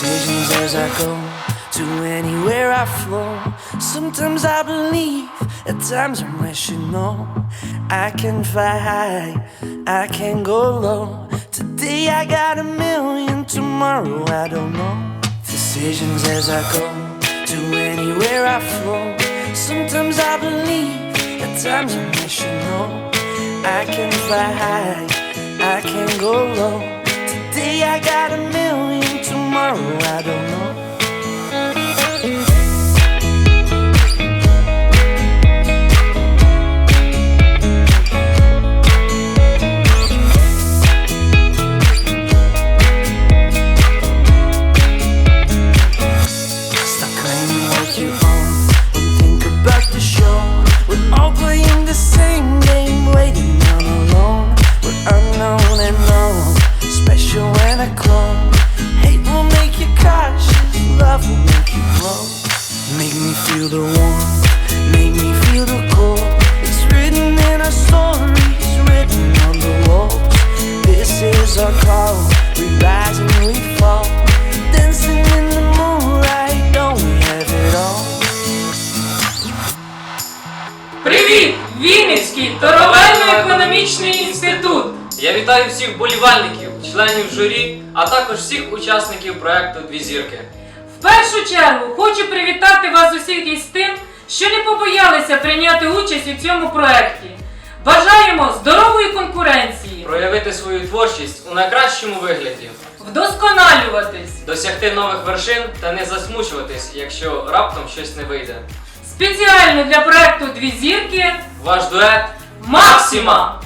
decisions as I go to anywhere I flow. Sometimes I believe, at times I'm rational. I can fly high, I can go low. Today I got a million, tomorrow I don't know. Decisions as I go to anywhere I flow. Sometimes I believe, at times I'm rational. I can fly high, I can go low. Today I got a million tomorrow I don't know. Feel the warmth, make me feel the cold. It's written in our stories, written on the walls. This is our call, we rise and we fall. Dancing in the moonlight, don't we have it all? Привіт! Вінницький торговельно-економічний інститут. Я вітаю всіх болівальників, членів журі, а також всіх учасників проекту Дві зірки. В першу чергу хочу привітати вас усіх із тим, що не побоялися прийняти участь у цьому проєкті. Бажаємо здорової конкуренції, Проявити свою творчість у найкращому вигляді, вдосконалюватись. досягти нових вершин та не засмучуватись, якщо раптом щось не вийде. Спеціально для проєкту Дві зірки Ваш дует Максима!